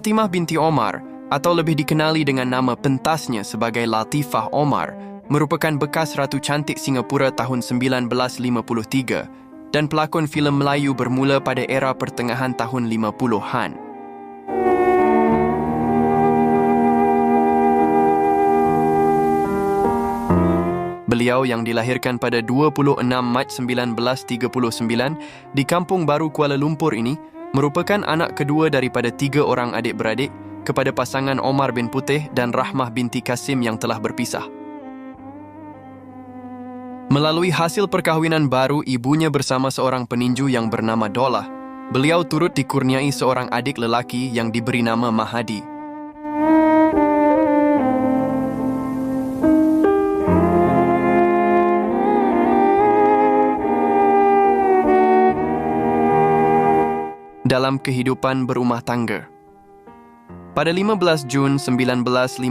Fatimah binti Omar atau lebih dikenali dengan nama pentasnya sebagai Latifah Omar merupakan bekas Ratu Cantik Singapura tahun 1953 dan pelakon filem Melayu bermula pada era pertengahan tahun 50-an. Beliau yang dilahirkan pada 26 Mac 1939 di Kampung Baru Kuala Lumpur ini merupakan anak kedua daripada tiga orang adik-beradik kepada pasangan Omar bin Putih dan Rahmah binti Kasim yang telah berpisah. Melalui hasil perkahwinan baru ibunya bersama seorang peninju yang bernama Dolah, beliau turut dikurniai seorang adik lelaki yang diberi nama Mahadi. Dalam kehidupan berumah tangga. Pada 15 Jun 1956,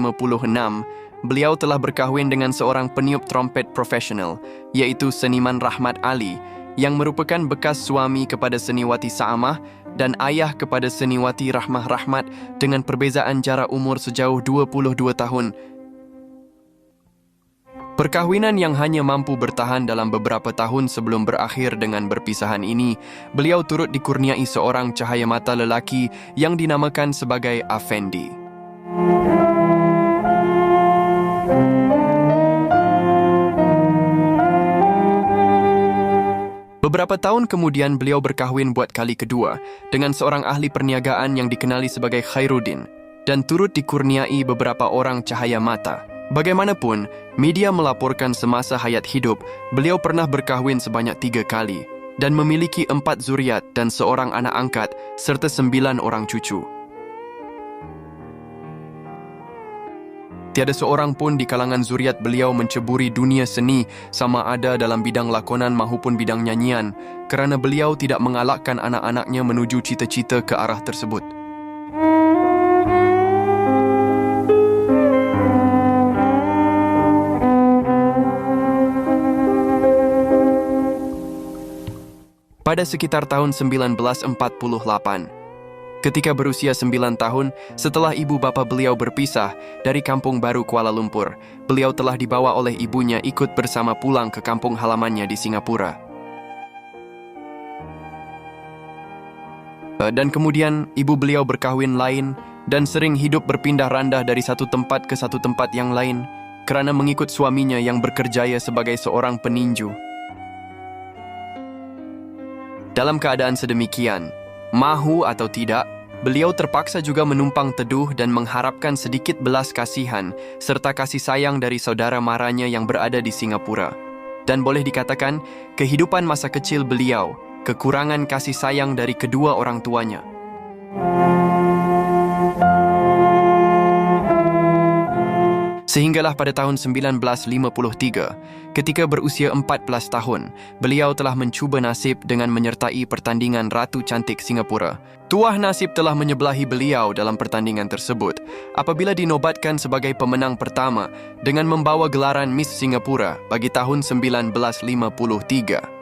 beliau telah berkahwin dengan seorang peniup trompet profesional, iaitu seniman Rahmat Ali, yang merupakan bekas suami kepada seniwati Sa'amah dan ayah kepada seniwati Rahmah Rahmat dengan perbezaan jarak umur sejauh 22 tahun. Perkahwinan yang hanya mampu bertahan dalam beberapa tahun sebelum berakhir dengan berpisahan ini, beliau turut dikurniai seorang cahaya mata lelaki yang dinamakan sebagai Afendi. Beberapa tahun kemudian beliau berkahwin buat kali kedua dengan seorang ahli perniagaan yang dikenali sebagai Khairuddin dan turut dikurniai beberapa orang cahaya mata. Bagaimanapun, media melaporkan semasa hayat hidup, beliau pernah berkahwin sebanyak tiga kali dan memiliki empat zuriat dan seorang anak angkat serta sembilan orang cucu. Tiada seorang pun di kalangan zuriat beliau menceburi dunia seni sama ada dalam bidang lakonan maupun bidang nyanyian kerana beliau tidak mengalakkan anak-anaknya menuju cita-cita ke arah tersebut. Pada sekitar tahun 1948, Ketika berusia sembilan tahun, setelah ibu bapa beliau berpisah dari kampung baru Kuala Lumpur, beliau telah dibawa oleh ibunya ikut bersama pulang ke kampung halamannya di Singapura. Eh, dan kemudian, ibu beliau berkahwin lain dan sering hidup berpindah randah dari satu tempat ke satu tempat yang lain kerana mengikut suaminya yang bekerjaya sebagai seorang peninju. Dalam keadaan sedemikian, Mahu atau tidak, beliau terpaksa juga menumpang teduh dan mengharapkan sedikit belas kasihan serta kasih sayang dari saudara maranya yang berada di Singapura. Dan boleh dikatakan, kehidupan masa kecil beliau kekurangan kasih sayang dari kedua orang tuanya. Sehinggalah pada tahun 1953, ketika berusia 14 tahun, beliau telah mencuba nasib dengan menyertai pertandingan Ratu Cantik Singapura. Tuah nasib telah menyebelahi beliau dalam pertandingan tersebut apabila dinobatkan sebagai pemenang pertama dengan membawa gelaran Miss Singapura bagi tahun 1953.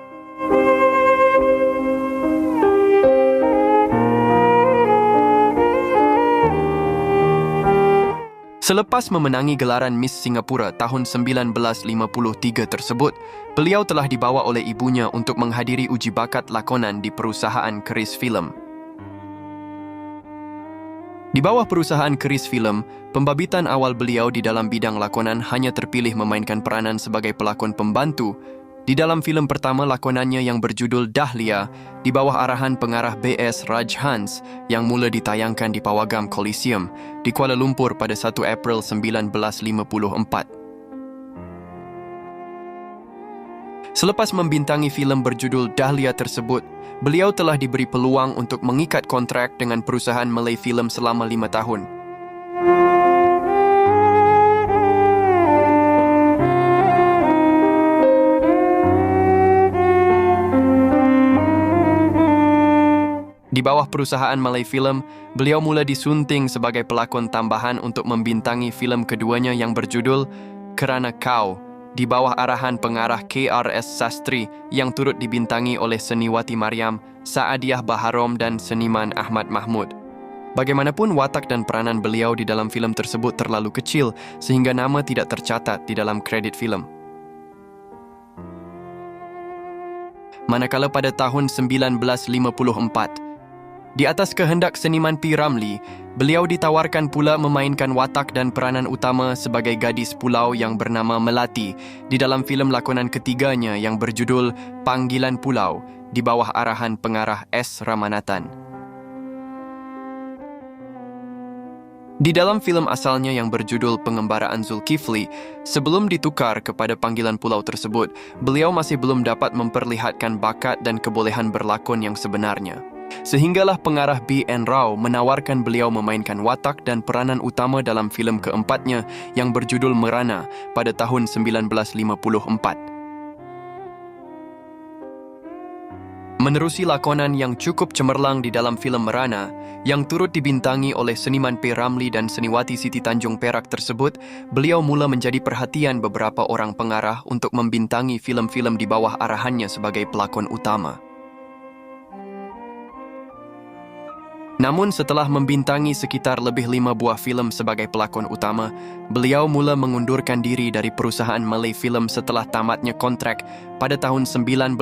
Selepas memenangi gelaran Miss Singapura tahun 1953 tersebut, beliau telah dibawa oleh ibunya untuk menghadiri uji bakat lakonan di perusahaan Keris Film. Di bawah perusahaan Keris Film, pembabitan awal beliau di dalam bidang lakonan hanya terpilih memainkan peranan sebagai pelakon pembantu di dalam filem pertama lakonannya yang berjudul Dahlia di bawah arahan pengarah BS Raj Hans yang mula ditayangkan di Pawagam Coliseum di Kuala Lumpur pada 1 April 1954. Selepas membintangi filem berjudul Dahlia tersebut, beliau telah diberi peluang untuk mengikat kontrak dengan perusahaan Malay Film selama lima tahun. Di bawah perusahaan Malay Film, beliau mula disunting sebagai pelakon tambahan untuk membintangi filem keduanya yang berjudul Kerana Kau di bawah arahan pengarah KRS Sastri yang turut dibintangi oleh Seniwati Mariam, Saadiah Baharom dan seniman Ahmad Mahmud. Bagaimanapun watak dan peranan beliau di dalam filem tersebut terlalu kecil sehingga nama tidak tercatat di dalam kredit filem. Manakala pada tahun 1954, di atas kehendak seniman P. Ramlee, beliau ditawarkan pula memainkan watak dan peranan utama sebagai gadis pulau yang bernama Melati di dalam filem lakonan ketiganya yang berjudul Panggilan Pulau di bawah arahan pengarah S. Ramanathan. Di dalam filem asalnya yang berjudul Pengembaraan Zulkifli, sebelum ditukar kepada panggilan pulau tersebut, beliau masih belum dapat memperlihatkan bakat dan kebolehan berlakon yang sebenarnya. Sehinggalah pengarah B.N. Rao menawarkan beliau memainkan watak dan peranan utama dalam filem keempatnya yang berjudul Merana pada tahun 1954. Menerusi lakonan yang cukup cemerlang di dalam filem Merana, yang turut dibintangi oleh seniman P. Ramli dan seniwati Siti Tanjung Perak tersebut, beliau mula menjadi perhatian beberapa orang pengarah untuk membintangi filem-filem di bawah arahannya sebagai pelakon utama. Namun setelah membintangi sekitar lebih lima buah filem sebagai pelakon utama, beliau mula mengundurkan diri dari perusahaan Malay Film setelah tamatnya kontrak pada tahun 1957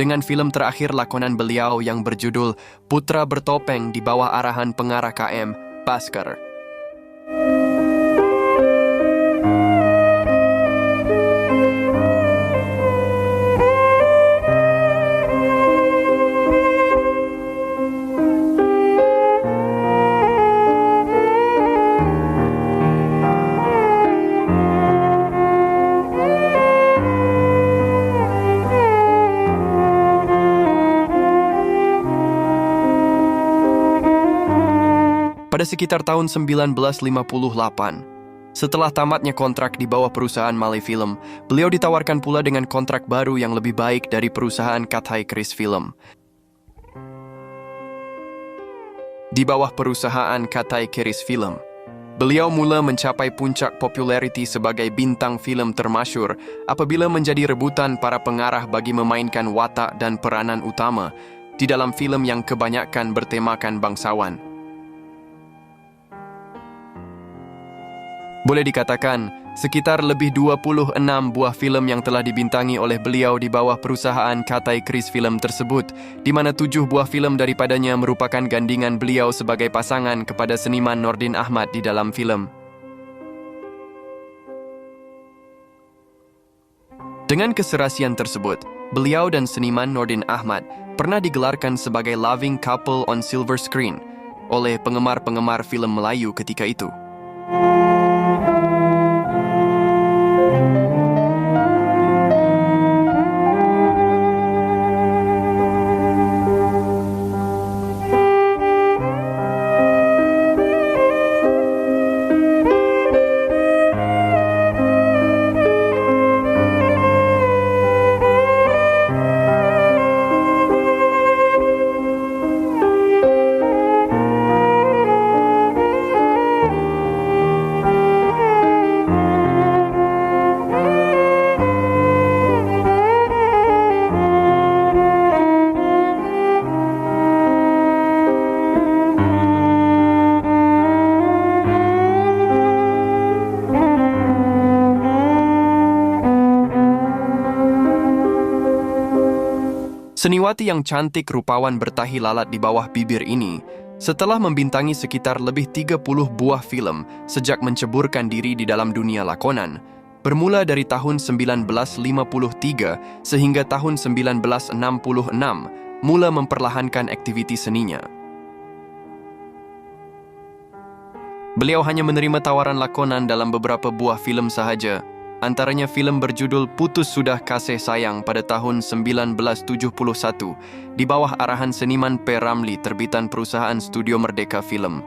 dengan filem terakhir lakonan beliau yang berjudul Putra Bertopeng di bawah arahan pengarah KM, Basker. Pada sekitar tahun 1958. Setelah tamatnya kontrak di bawah perusahaan Malay Film, beliau ditawarkan pula dengan kontrak baru yang lebih baik dari perusahaan Kathai Chris Film. Di bawah perusahaan Kathai Chris Film, beliau mula mencapai puncak populariti sebagai bintang film termasyur apabila menjadi rebutan para pengarah bagi memainkan watak dan peranan utama di dalam filem yang kebanyakan bertemakan bangsawan. Boleh dikatakan, sekitar lebih 26 buah filem yang telah dibintangi oleh beliau di bawah perusahaan Katai Kris Film tersebut, di mana tujuh buah filem daripadanya merupakan gandingan beliau sebagai pasangan kepada seniman Nordin Ahmad di dalam filem. Dengan keserasian tersebut, beliau dan seniman Nordin Ahmad pernah digelarkan sebagai loving couple on silver screen oleh penggemar-penggemar filem Melayu ketika itu. Seniwati yang cantik rupawan bertahi lalat di bawah bibir ini, setelah membintangi sekitar lebih 30 buah filem sejak menceburkan diri di dalam dunia lakonan, bermula dari tahun 1953 sehingga tahun 1966, mula memperlahankan aktiviti seninya. Beliau hanya menerima tawaran lakonan dalam beberapa buah filem sahaja, antaranya filem berjudul Putus Sudah Kasih Sayang pada tahun 1971 di bawah arahan seniman P. Ramli terbitan perusahaan Studio Merdeka Film.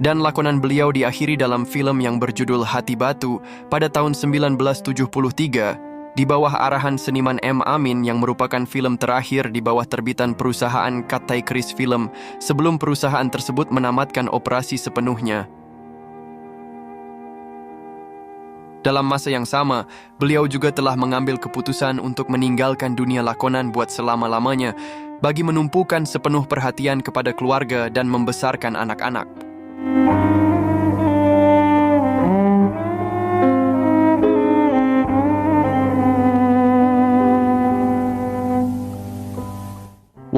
Dan lakonan beliau diakhiri dalam filem yang berjudul Hati Batu pada tahun 1973 di bawah arahan seniman M. Amin yang merupakan filem terakhir di bawah terbitan perusahaan Katai Kris Film sebelum perusahaan tersebut menamatkan operasi sepenuhnya. Dalam masa yang sama, beliau juga telah mengambil keputusan untuk meninggalkan dunia lakonan buat selama-lamanya bagi menumpukan sepenuh perhatian kepada keluarga dan membesarkan anak-anak.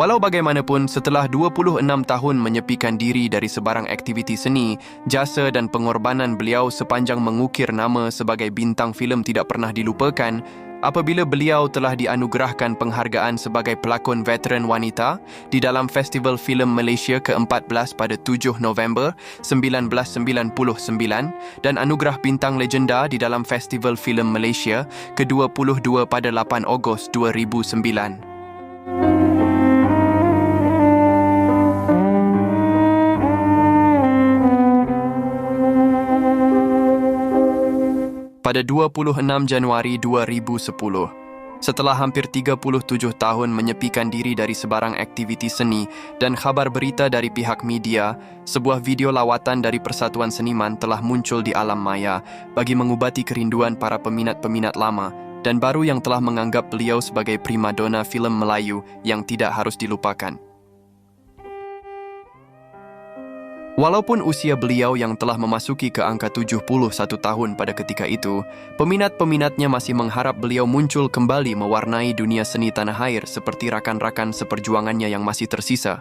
Walau bagaimanapun, setelah 26 tahun menyepikan diri dari sebarang aktiviti seni, jasa dan pengorbanan beliau sepanjang mengukir nama sebagai bintang filem tidak pernah dilupakan, apabila beliau telah dianugerahkan penghargaan sebagai pelakon veteran wanita di dalam Festival Filem Malaysia ke-14 pada 7 November 1999 dan anugerah bintang legenda di dalam Festival Filem Malaysia ke-22 pada 8 Ogos 2009. Pada 26 Januari 2010. Setelah hampir 37 tahun menyepikan diri dari sebarang aktiviti seni dan khabar berita dari pihak media, sebuah video lawatan dari Persatuan Seniman telah muncul di alam maya bagi mengubati kerinduan para peminat-peminat lama dan baru yang telah menganggap beliau sebagai primadona filem Melayu yang tidak harus dilupakan. Walaupun usia beliau yang telah memasuki ke angka 71 tahun pada ketika itu, peminat-peminatnya masih mengharap beliau muncul kembali mewarnai dunia seni tanah air seperti rakan-rakan seperjuangannya yang masih tersisa.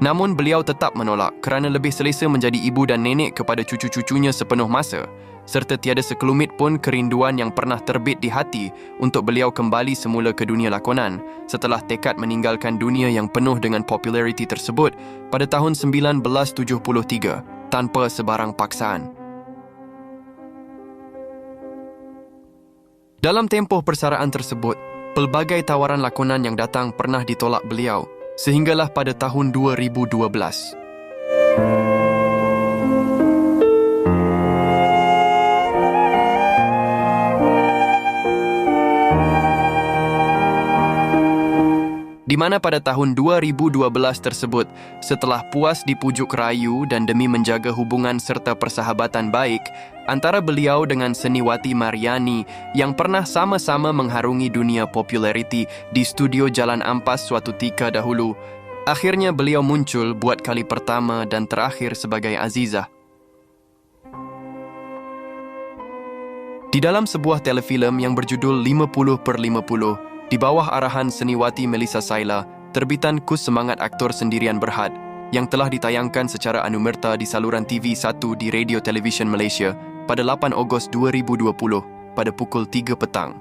Namun beliau tetap menolak kerana lebih selesa menjadi ibu dan nenek kepada cucu-cucunya sepenuh masa serta tiada sekelumit pun kerinduan yang pernah terbit di hati untuk beliau kembali semula ke dunia lakonan setelah tekad meninggalkan dunia yang penuh dengan populariti tersebut pada tahun 1973 tanpa sebarang paksaan. Dalam tempoh persaraan tersebut, pelbagai tawaran lakonan yang datang pernah ditolak beliau sehinggalah pada tahun 2012. Di mana pada tahun 2012 tersebut, setelah puas dipujuk rayu dan demi menjaga hubungan serta persahabatan baik antara beliau dengan seniwati Mariani yang pernah sama-sama mengharungi dunia populariti di studio Jalan Ampas suatu tika dahulu, akhirnya beliau muncul buat kali pertama dan terakhir sebagai Azizah. Di dalam sebuah telefilm yang berjudul 50 per 50, di bawah arahan seniwati Melissa Saila, terbitan Kus Semangat Aktor Sendirian Berhad yang telah ditayangkan secara anumerta di saluran TV 1 di Radio Television Malaysia pada 8 Ogos 2020 pada pukul 3 petang.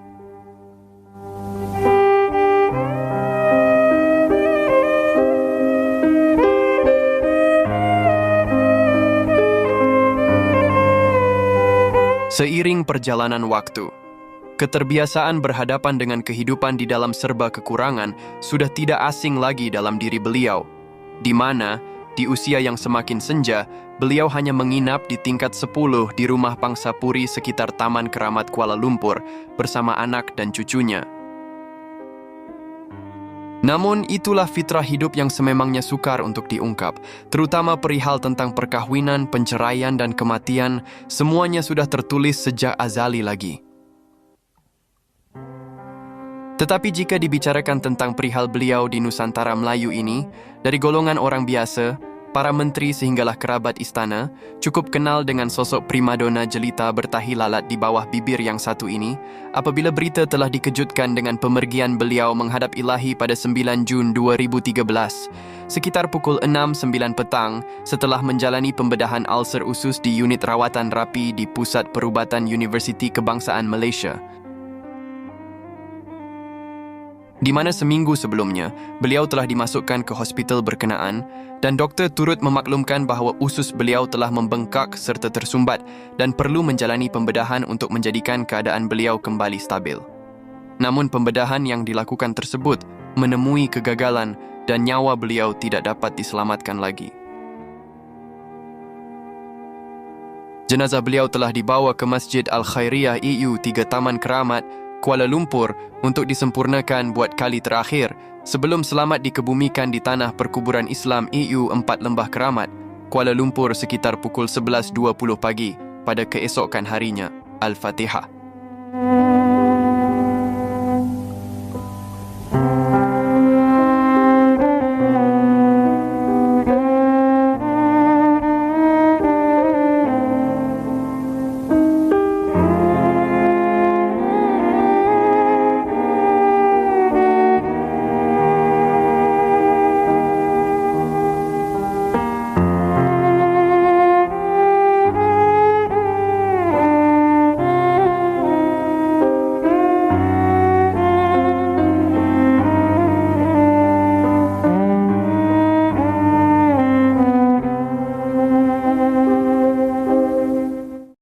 Seiring perjalanan waktu, Keterbiasaan berhadapan dengan kehidupan di dalam serba kekurangan sudah tidak asing lagi dalam diri beliau, di mana di usia yang semakin senja, beliau hanya menginap di tingkat 10 di rumah Pangsapuri sekitar Taman Keramat Kuala Lumpur bersama anak dan cucunya. Namun itulah fitrah hidup yang sememangnya sukar untuk diungkap, terutama perihal tentang perkahwinan, penceraian dan kematian, semuanya sudah tertulis sejak azali lagi. Tetapi jika dibicarakan tentang perihal beliau di Nusantara Melayu ini, dari golongan orang biasa, para menteri sehinggalah kerabat istana, cukup kenal dengan sosok primadona jelita bertahi lalat di bawah bibir yang satu ini, apabila berita telah dikejutkan dengan pemergian beliau menghadap ilahi pada 9 Jun 2013, sekitar pukul 6-9 petang setelah menjalani pembedahan ulcer usus di unit rawatan rapi di Pusat Perubatan Universiti Kebangsaan Malaysia di mana seminggu sebelumnya beliau telah dimasukkan ke hospital berkenaan dan doktor turut memaklumkan bahawa usus beliau telah membengkak serta tersumbat dan perlu menjalani pembedahan untuk menjadikan keadaan beliau kembali stabil. Namun pembedahan yang dilakukan tersebut menemui kegagalan dan nyawa beliau tidak dapat diselamatkan lagi. Jenazah beliau telah dibawa ke Masjid Al-Khairiyah EU 3 Taman Keramat Kuala Lumpur untuk disempurnakan buat kali terakhir sebelum selamat dikebumikan di tanah perkuburan Islam EU 4 Lembah Keramat, Kuala Lumpur sekitar pukul 11.20 pagi pada keesokan harinya. Al-Fatihah.